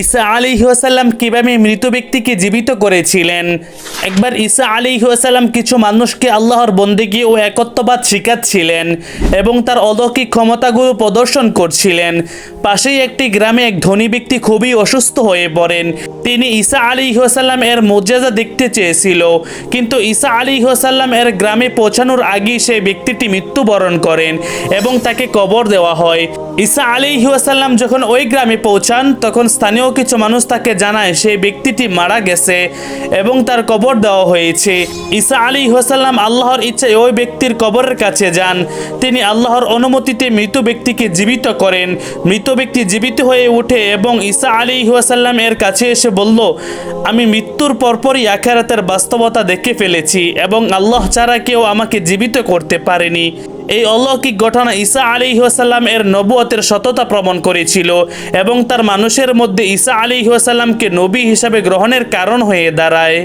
ঈসা আলী ওয়াসাল্লাম কীভাবে মৃত ব্যক্তিকে জীবিত করেছিলেন? একবার ঈসা আলী কিছু মানুষকে আল্লাহর বন্দেগী ও একত্ববাদ শিখাচ্ছিলেন এবং তার অলৌকিক ক্ষমতাগুলো প্রদর্শন করছিলেন। পাশেই একটি গ্রামে এক ধনী ব্যক্তি খুবই অসুস্থ হয়ে পড়েন। তিনি ঈসা আলী এর মর্যাদা দেখতে চেয়েছিল, কিন্তু ঈসা আলী এর গ্রামে পৌঁছানোর আগেই সেই ব্যক্তিটি মৃত্যুবরণ করেন এবং তাকে কবর দেওয়া হয়। ঈসা আলী ওয়াসাল্লাম যখন ওই গ্রামে পৌঁছান, তখন স্থানীয় কিছু মানুষ তাকে জানায়, সেই ব্যক্তিটি মারা গেছে এবং তার কবর দেওয়া হয়েছে। ঈসা আলী ওয়াসাল্লাম আল্লাহর ইচ্ছায় ওই ব্যক্তির কবরের কাছে যান। তিনি আল্লাহর অনুমতিতে মৃত ব্যক্তিকে জীবিত করেন। মৃত ব্যক্তি জীবিত হয়ে ওঠে এবং ঈসা আলী ওয়াসাল্লাম এর কাছে এসে বলল, আমি মৃত্যুর পরপরই আখেরাতের বাস্তবতা দেখে ফেলেছি এবং আল্লাহ ছাড়া কেউ আমাকে জীবিত করতে পারেনি। এই অলৌকিক ঘটনা ঈসা আলী ওয়াসাল্লাম এর নবুয়তের সততা প্রমাণ করেছিল এবং তার মানুষের মধ্যে ঈসা আলী ওয়াসাল্লামকে নবী হিসাবে গ্রহণের কারণ হয়ে দাঁড়ায়।